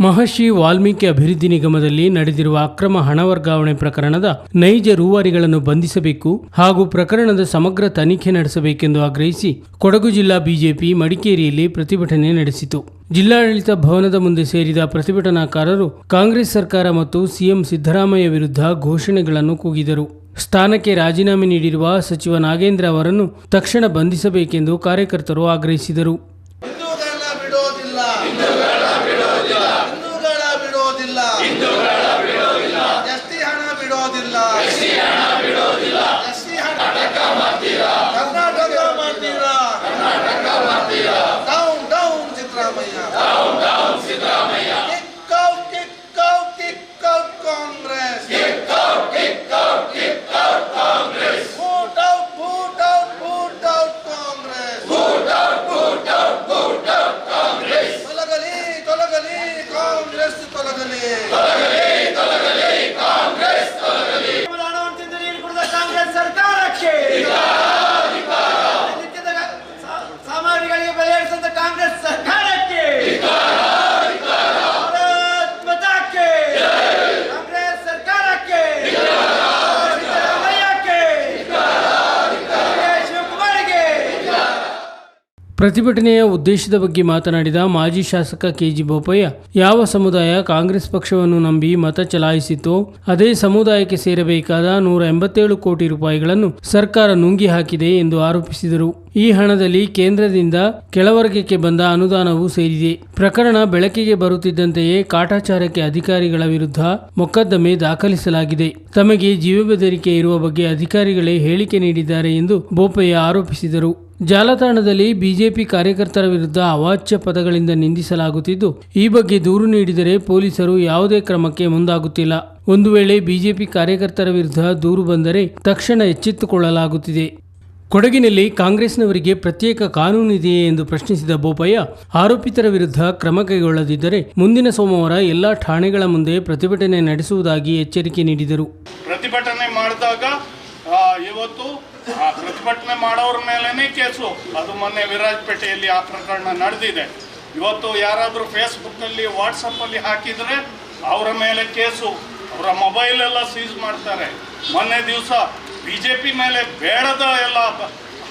ಮಹರ್ಷಿ ವಾಲ್ಮೀಕಿ ಅಭಿವೃದ್ಧಿ ನಿಗಮದಲ್ಲಿ ನಡೆದಿರುವ ಅಕ್ರಮ ಹಣ ವರ್ಗಾವಣೆ ಪ್ರಕರಣದ ನೈಜ ರೂವಾರಿಗಳನ್ನು ಬಂಧಿಸಬೇಕು ಹಾಗೂ ಪ್ರಕರಣದ ಸಮಗ್ರ ತನಿಖೆ ನಡೆಸಬೇಕೆಂದು ಆಗ್ರಹಿಸಿ ಕೊಡಗು ಜಿಲ್ಲಾ ಬಿಜೆಪಿ ಮಡಿಕೇರಿಯಲ್ಲಿ ಪ್ರತಿಭಟನೆ ನಡೆಸಿತು. ಜಿಲ್ಲಾಡಳಿತ ಭವನದ ಮುಂದೆ ಸೇರಿದ ಪ್ರತಿಭಟನಾಕಾರರು ಕಾಂಗ್ರೆಸ್ ಸರ್ಕಾರ ಮತ್ತು ಸಿಎಂ ಸಿದ್ದರಾಮಯ್ಯ ವಿರುದ್ಧ ಘೋಷಣೆಗಳನ್ನು ಕೂಗಿದರು. ಸ್ಥಾನಕ್ಕೆ ರಾಜೀನಾಮೆ ನೀಡಿರುವ ಸಚಿವ ನಾಗೇಂದ್ರ ಅವರನ್ನು ತಕ್ಷಣ ಬಂಧಿಸಬೇಕೆಂದು ಕಾರ್ಯಕರ್ತರು ಆಗ್ರಹಿಸಿದರು. ಪ್ರತಿಭಟನೆಯ ಉದ್ದೇಶದ ಬಗ್ಗೆ ಮಾತನಾಡಿದ ಮಾಜಿ ಶಾಸಕ ಕೆಜಿ ಬೋಪಯ್ಯ, ಯಾವ ಸಮುದಾಯ ಕಾಂಗ್ರೆಸ್ ಪಕ್ಷವನ್ನು ನಂಬಿ ಮತ ಚಲಾಯಿಸಿತೋ ಅದೇ ಸಮುದಾಯಕ್ಕೆ ಸೇರಬೇಕಾದ ನೂರ ಎಂಬತ್ತೇಳು ಕೋಟಿ ರೂಪಾಯಿಗಳನ್ನು ಸರ್ಕಾರ ನುಂಗಿ ಹಾಕಿದೆ ಎಂದು ಆರೋಪಿಸಿದರು. ಈ ಹಣದಲ್ಲಿ ಕೇಂದ್ರದಿಂದ ಕೆಳವರ್ಗಕ್ಕೆ ಬಂದ ಅನುದಾನವೂ ಸೇರಿದೆ. ಪ್ರಕರಣ ಬೆಳಕಿಗೆ ಬರುತ್ತಿದ್ದಂತೆಯೇ ಕಾಟಾಚಾರಕ್ಕೆ ಅಧಿಕಾರಿಗಳ ವಿರುದ್ಧ ಮೊಕದ್ದಮೆ ದಾಖಲಿಸಲಾಗಿದೆ. ತಮಗೆ ಜೀವ ಬೆದರಿಕೆ ಇರುವ ಬಗ್ಗೆ ಅಧಿಕಾರಿಗಳೇ ಹೇಳಿಕೆ ನೀಡಿದ್ದಾರೆ ಎಂದು ಬೋಪಯ್ಯ ಆರೋಪಿಸಿದರು. ಜಾಲತಾಣದಲ್ಲಿ ಬಿಜೆಪಿ ಕಾರ್ಯಕರ್ತರ ವಿರುದ್ಧ ಅವಾಚ್ಯ ಪದಗಳಿಂದ ನಿಂದಿಸಲಾಗುತ್ತಿದ್ದು, ಈ ಬಗ್ಗೆ ದೂರು ನೀಡಿದರೆ ಪೊಲೀಸರು ಯಾವುದೇ ಕ್ರಮಕ್ಕೆ ಮುಂದಾಗುತ್ತಿಲ್ಲ. ಒಂದು ವೇಳೆ ಬಿಜೆಪಿ ಕಾರ್ಯಕರ್ತರ ವಿರುದ್ಧ ದೂರು ಬಂದರೆ ತಕ್ಷಣ ಎಚ್ಚೆತ್ತುಕೊಳ್ಳಲಾಗುತ್ತಿದೆ. ಕೊಡಗಿನಲ್ಲಿ ಕಾಂಗ್ರೆಸ್ನವರಿಗೆ ಪ್ರತ್ಯೇಕ ಕಾನೂನಿದೆಯೇ ಎಂದು ಪ್ರಶ್ನಿಸಿದ ಬೋಪಯ್ಯ, ಆರೋಪಿತರ ವಿರುದ್ಧ ಕ್ರಮ ಕೈಗೊಳ್ಳದಿದ್ದರೆ ಮುಂದಿನ ಸೋಮವಾರ ಎಲ್ಲಾ ಠಾಣೆಗಳ ಮುಂದೆ ಪ್ರತಿಭಟನೆ ನಡೆಸುವುದಾಗಿ ಎಚ್ಚರಿಕೆ ನೀಡಿದರು. ಪ್ರತಿಭಟನೆ ಮಾಡಿದಾಗ ಇವತ್ತು ಪ್ರತಿಭಟನೆ ಮಾಡೋರ ಮೇಲೇನೆ ಕೇಸು. ಅದು ಮೊನ್ನೆ ವಿರಾಜಪೇಟೆಯಲ್ಲಿ ಆ ಪ್ರಕರಣ ನಡೆದಿದೆ. ಇವತ್ತು ಯಾರಾದರೂ ಫೇಸ್ಬುಕ್ಕಲ್ಲಿ ವಾಟ್ಸಪ್ಪಲ್ಲಿ ಹಾಕಿದರೆ ಅವರ ಮೇಲೆ ಕೇಸು. ಅವರ ಮೊಬೈಲ್ ಎಲ್ಲ ಸೀಸ್ ಮಾಡ್ತಾರೆ. ಮೊನ್ನೆ ದಿವಸ ಬಿ ಜೆ ಪಿ ಮೇಲೆ ಬೇಡದ ಎಲ್ಲ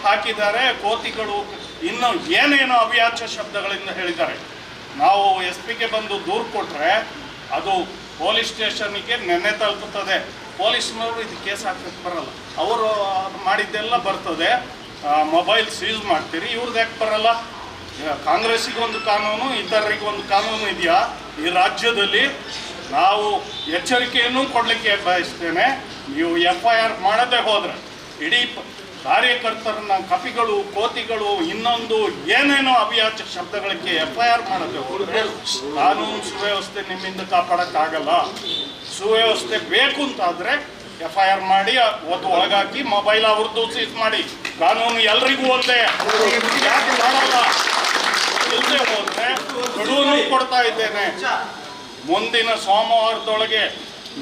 ಹಾಕಿದ್ದಾರೆ, ಕೋತಿಗಳು ಇನ್ನು ಏನೇನೋ ಅವ್ಯಾಚ್ಯ ಶಬ್ದಗಳಿಂದ ಹೇಳಿದ್ದಾರೆ. ನಾವು ಎಸ್ ಪಿಗೆ ಬಂದು ದೂರು ಕೊಟ್ಟರೆ ಅದು ಪೊಲೀಸ್ ಸ್ಟೇಷನ್ಗೆ ನೆನ್ನೆ ತಲುಪುತ್ತದೆ. ಪೊಲೀಸ್ನವರು ಇದು ಕೇಸ್ ಹಾಕಕ್ಕೆ ಬರಲ್ಲ. ಅವರು ಮಾಡಿದ್ದೆಲ್ಲ ಬರ್ತದೆ. ಮೊಬೈಲ್ ಸೀಸ್ ಮಾಡ್ತೀರಿ ಇವ್ರದ್ದು ಯಾಕೆ ಬರಲ್ಲ? ಒಂದು ಕಾನೂನು ಇತರರಿಗೆ ಒಂದು ಕಾನೂನು ಇದೆಯಾ? ಈ ರಾಜ್ಯದಲ್ಲಿ ನಾವು ಎಚ್ಚರಿಕೆಯನ್ನು ಕೊಡಲಿಕ್ಕೆ ಬಯಸ್ತೇನೆ. ನೀವು ಎಫ್ ಐ ಆರ್ ಮಾಡದೇ ಹೋದರೆ ಇಡೀ ಕಾರ್ಯಕರ್ತರನ್ನ ಕಪಿಗಳು, ಕೋತಿಗಳು, ಇನ್ನೊಂದು ಏನೇನೋ ಅಭಿಯಾಚ ಶಬ್ದಗಳಿಗೆ ಎಫ್ ಐ ಆರ್ ಮಾಡದೆ ಹೋದ್ರೆ ಕಾನೂನು ಸುವ್ಯವಸ್ಥೆ ನಿಮ್ಮಿಂದ ಕಾಪಾಡಕ್ಕಾಗಲ್ಲ. ಸುವ್ಯವಸ್ಥೆ ಬೇಕು ಅಂತಾದ್ರೆ ಎಫ್ ಐ ಆರ್ ಮಾಡಿ ಒಂದು ಒಳಗಾಕಿ, ಮೊಬೈಲ್ ಅವ್ರದ್ದು ಸೀಸ್ ಮಾಡಿ. ಕಾನೂನು ಎಲ್ರಿಗೂ ಒಂದೇ. ಯಾಕೆ ಮಾಡಲ್ಲ? ಇಲ್ಲದೆ ಹೋದ್ರೆ ಕೊಡ್ತಾ ಇದ್ದೇನೆ. ಮುಂದಿನ ಸೋಮವಾರದೊಳಗೆ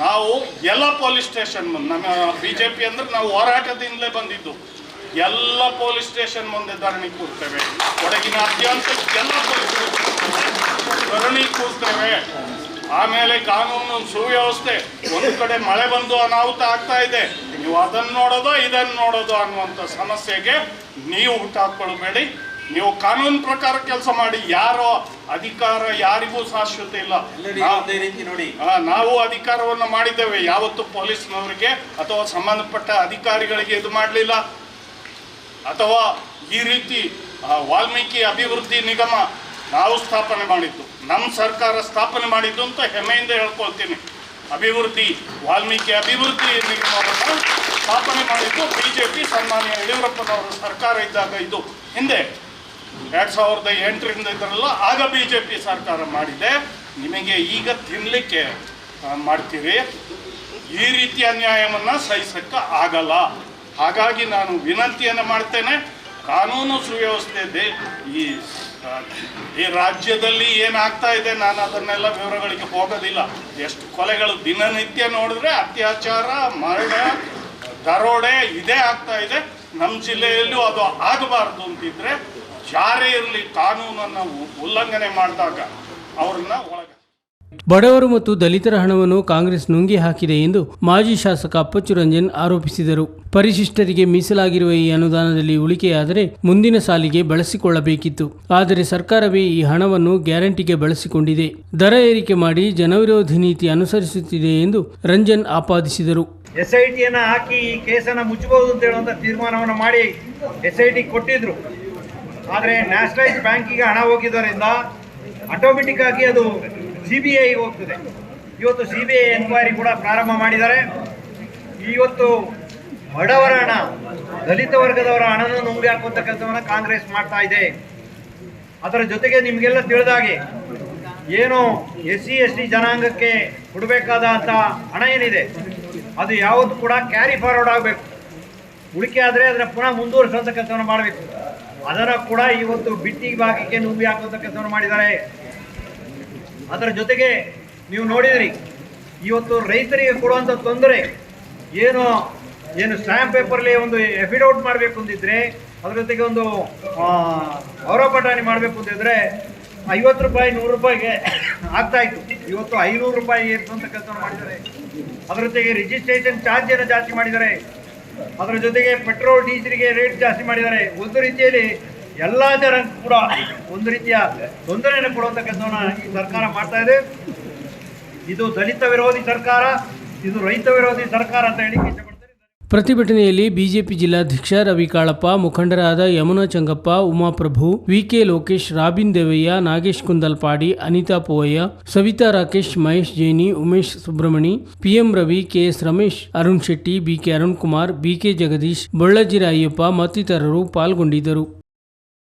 ನಾವು ಎಲ್ಲ ಪೊಲೀಸ್ ಸ್ಟೇಷನ್ ನಮ್ಮ ಬಿ ಜೆ ಪಿ ಅಂದ್ರೆ ನಾವು ಹೋರಾಟದಿಂದಲೇ ಬಂದಿದ್ದು. ಎಲ್ಲ ಪೊಲೀಸ್ ಸ್ಟೇಷನ್ ಮುಂದೆ ಧರಣಿ ಕೂರ್ತೇವೆ. ಕೊಡಗಿನಾದ್ಯಂತ ಎಲ್ಲ ಪೊಲೀಸ್ ಧರಣಿ ಕೂರ್ತೇವೆ. ಆಮೇಲೆ ಕಾನೂನು ಸುವ್ಯವಸ್ಥೆ, ಒಂದು ಕಡೆ ಮಳೆ ಬಂದು ಅನಾಹುತ ಆಗ್ತಾ ಇದೆ. ನೀವು ಅದನ್ನು ನೋಡೋದು ಇದನ್ನು ನೋಡೋದು ಅನ್ನುವಂಥ ಸಮಸ್ಯೆಗೆ ನೀವು ಹುಟ್ಟಾಕೊಳ್ಬೇಡಿ ನೀವು ಕಾನೂನು ಪ್ರಕಾರ ಕೆಲಸ ಮಾಡಿ ಯಾರೋ ಅಧಿಕಾರ ಯಾರಿಗೂ ಶಾಶ್ವತ ಇಲ್ಲ. ನೋಡಿ. ನಾವು ಅಧಿಕಾರವನ್ನು ಮಾಡಿದ್ದೇವೆ. ಯಾವತ್ತು ಪೊಲೀಸ್ನವರಿಗೆ ಅಥವಾ ಸಂಬಂಧಪಟ್ಟ ಅಧಿಕಾರಿಗಳಿಗೆ ಇದು ಮಾಡಲಿಲ್ಲ. ಅಥವಾ ಈ ರೀತಿ ವಾಲ್ಮೀಕಿ ಅಭಿವೃದ್ಧಿ ನಿಗಮ ನಾವು ಸ್ಥಾಪನೆ ಮಾಡಿದ್ದು ನಮ್ಮ ಸರ್ಕಾರ ಸ್ಥಾಪನೆ ಮಾಡಿದ್ದು ಅಂತ ಹೆಮ್ಮೆಯಿಂದ ಹೇಳ್ಕೊಳ್ತೀನಿ. ಅಭಿವೃದ್ಧಿ ವಾಲ್ಮೀಕಿ ಅಭಿವೃದ್ಧಿ ನಿಗಮವನ್ನು ಸ್ಥಾಪನೆ ಮಾಡಿದ್ದು ಬಿ ಜೆ ಪಿ ಸನ್ಮಾನ್ಯ ಯಡಿಯೂರಪ್ಪನವರ ಸರ್ಕಾರ ಇದ್ದಾಗ ಇದು. ಹಿಂದೆ ಎರಡ್ ಸಾವಿರದ ಎಂಟರಿಂದ ಇದ್ರಲ್ಲ ಆಗ ಬಿ ಜೆ ಪಿ ಸರ್ಕಾರ ಮಾಡಿದೆ. ನಿಮಗೆ ಈಗ ತಿನ್ನಲಿಕ್ಕೆ ಮಾಡ್ತೀರಿ. ಈ ರೀತಿ ಅನ್ಯಾಯವನ್ನು ಸಹಿಸಕ್ಕೆ ಆಗಲ್ಲ. ಹಾಗಾಗಿ ನಾನು ವಿನಂತಿಯನ್ನು ಮಾಡ್ತೇನೆ. ಕಾನೂನು ಸುವ್ಯವಸ್ಥೆ ದೇ, ಈ ಈ ರಾಜ್ಯದಲ್ಲಿ ಏನಾಗ್ತಾ ಇದೆ ನಾನು ಅದನ್ನೆಲ್ಲ ವಿವರಗಳಿಗೆ ಹೋಗೋದಿಲ್ಲ. ಎಷ್ಟು ಕೊಲೆಗಳು ದಿನನಿತ್ಯ ನೋಡಿದ್ರೆ ಅತ್ಯಾಚಾರ, ಮರಣ, ದರೋಡೆ ಇದೇ ಆಗ್ತಾ ಇದೆ. ನಮ್ಮ ಜಿಲ್ಲೆಯಲ್ಲೂ ಅದು ಆಗಬಾರ್ದು ಅಂತಿದ್ರೆ ಇರಲಿ ಕಾನೂನನ್ನು ಉಲ್ಲಂಘನೆ ಮಾಡಿದಾಗ ಅವ್ರನ್ನ ಒಳಗ ಬಡವರು ಮತ್ತು ದಲಿತರ ಹಣವನ್ನು ಕಾಂಗ್ರೆಸ್ ನುಂಗಿ ಹಾಕಿದೆ ಎಂದು ಮಾಜಿ ಶಾಸಕ ಅಪ್ಪಚ್ಚು ರಂಜನ್ ಆರೋಪಿಸಿದರು. ಪರಿಶಿಷ್ಟರಿಗೆ ಮೀಸಲಾಗಿರುವ ಈ ಅನುದಾನದಲ್ಲಿ ಉಳಿಕೆಯಾದರೆ ಮುಂದಿನ ಸಾಲಿಗೆ ಬಳಸಿಕೊಳ್ಳಬೇಕಿತ್ತು. ಆದರೆ ಸರ್ಕಾರವೇ ಈ ಹಣವನ್ನು ಗ್ಯಾರಂಟಿಗೆ ಬಳಸಿಕೊಂಡಿದೆ. ದರ ಏರಿಕೆ ಮಾಡಿ ಜನವಿರೋಧಿ ನೀತಿ ಅನುಸರಿಸುತ್ತಿದೆ ಎಂದು ರಂಜನ್ ಆಪಾದಿಸಿದರು. ಎಸ್ಐಟಿಯನ್ನು ಹಾಕಿ ಈ ಕೇಸನ್ನು ಮುಚ್ಚಬಹುದು ಅಂತ ಹೇಳುವಂಥ ತೀರ್ಮಾನವನ್ನು ಮಾಡಿ ಎಸ್ಐಟಿ ಕೊಟ್ಟಿದ್ರು. ಆದರೆ ನ್ಯಾಷನಲೈಸ್ ಬ್ಯಾಂಕಿಗೆ ಹಣ ಹೋಗಿದ್ದರಿಂದ ಆಟೋಮೆಟಿಕ್ ಆಗಿ ಅದು ಸಿ ಬಿ ಐ ಹೋಗ್ತದೆ. ಇವತ್ತು ಸಿ ಬಿ ಐ ಎನ್ಕ್ವೈರಿ ಕೂಡ ಪ್ರಾರಂಭ ಮಾಡಿದ್ದಾರೆ. ಇವತ್ತು ಬಡವರ ಹಣ, ದಲಿತ ವರ್ಗದವರ ಹಣನ ನುಂಗಿ ಹಾಕುವಂಥ ಕೆಲಸವನ್ನು ಕಾಂಗ್ರೆಸ್ ಮಾಡ್ತಾ ಇದೆ. ಅದರ ಜೊತೆಗೆ ನಿಮಗೆಲ್ಲ ತಿಳಿದಾಗೆ ಏನು ಎಸ್ ಸಿ, ಎಸ್ ಟಿ ಜನಾಂಗಕ್ಕೆ ಕೊಡಬೇಕಾದ ಅಂತ ಹಣ ಏನಿದೆ, ಅದು ಯಾವತ್ತೂ ಕೂಡ ಕ್ಯಾರಿ ಫಾರ್ವರ್ಡ್ ಆಗಬೇಕು. ಉಳಿಕೆ ಆದರೆ ಅದನ್ನು ಪುನಃ ಮುಂದುವರಿಸುವಂಥ ಕೆಲಸವನ್ನು ಮಾಡಬೇಕು. ಅದನ್ನು ಕೂಡ ಇವತ್ತು ಬಿಟ್ಟಿ ಭಾಗಕ್ಕೆ ನುಂಗಿ ಹಾಕುವಂಥ ಕೆಲಸವನ್ನು ಮಾಡಿದ್ದಾರೆ. ಅದರ ಜೊತೆಗೆ ನೀವು ನೋಡಿದ್ರಿ, ಇವತ್ತು ರೈತರಿಗೆ ಕೊಡುವಂಥ ತೊಂದರೆ ಏನು ಏನು ಸ್ಟ್ಯಾಂಪ್ ಪೇಪರ್ಲಿ ಒಂದು ಎಫಿಡೌಟ್ ಮಾಡಬೇಕು ಅಂದಿದ್ರೆ ಅದ್ರ ಜೊತೆಗೆ ಒಂದು ಗೌರವ ಪಟಾಣಿ ಮಾಡಬೇಕು ಅಂತಿದ್ರೆ ಐವತ್ತು ರೂಪಾಯಿ, ನೂರು ರೂಪಾಯಿಗೆ ಆಗ್ತಾ ಇತ್ತು. ಇವತ್ತು ಐನೂರು ರೂಪಾಯಿ ಏರಿಸುವಂಥ ಕೆಲಸ ಮಾಡಿದ್ದಾರೆ. ಅದ್ರ ಜೊತೆಗೆ ರಿಜಿಸ್ಟ್ರೇಷನ್ ಚಾರ್ಜನ್ನು ಜಾಸ್ತಿ ಮಾಡಿದ್ದಾರೆ. ಅದರ ಜೊತೆಗೆ ಪೆಟ್ರೋಲ್, ಡೀಸೆಲ್ಗೆ ರೇಟ್ ಜಾಸ್ತಿ ಮಾಡಿದ್ದಾರೆ. ಒಂದು ರೀತಿಯಲ್ಲಿ ಎಲ್ಲ ಜನ ಕೂಡ ಒಂದು ರೀತಿಯ ತೊಂದರೆಯನ್ನು ಕೊಡುವಂಥ ಈ ಸರ್ಕಾರ ಮಾಡ್ತಾ ಇದೆ. ಇದು ದಲಿತ ವಿರೋಧಿ ಸರ್ಕಾರ, ಇದು ರೈತ ವಿರೋಧಿ ಸರ್ಕಾರ ಅಂತ ಇಷ್ಟಪಡ್ತಾರೆ ಪ್ರತಿಭಟನೆಯಲ್ಲಿ ಬಿಜೆಪಿ ಜಿಲ್ಲಾಧ್ಯಕ್ಷ ರವಿ ಕಾಳಪ್ಪ, ಮುಖಂಡರಾದ Yamuna Changappa, Umaprabhu, VK Lokesh, Robin Devaiah, Nagesh Kundalpadi, Anita Povaiah, Savita Rakesh, Mahesh Jaini, Umesh Subramani, PM Ravi, KS Ramesh, Arun Shetty, BK Arun Kumar, BK Jagadish Bollajira Ayyappa ಮತ್ತಿತರರು ಪಾಲ್ಗೊಂಡಿದ್ದರು.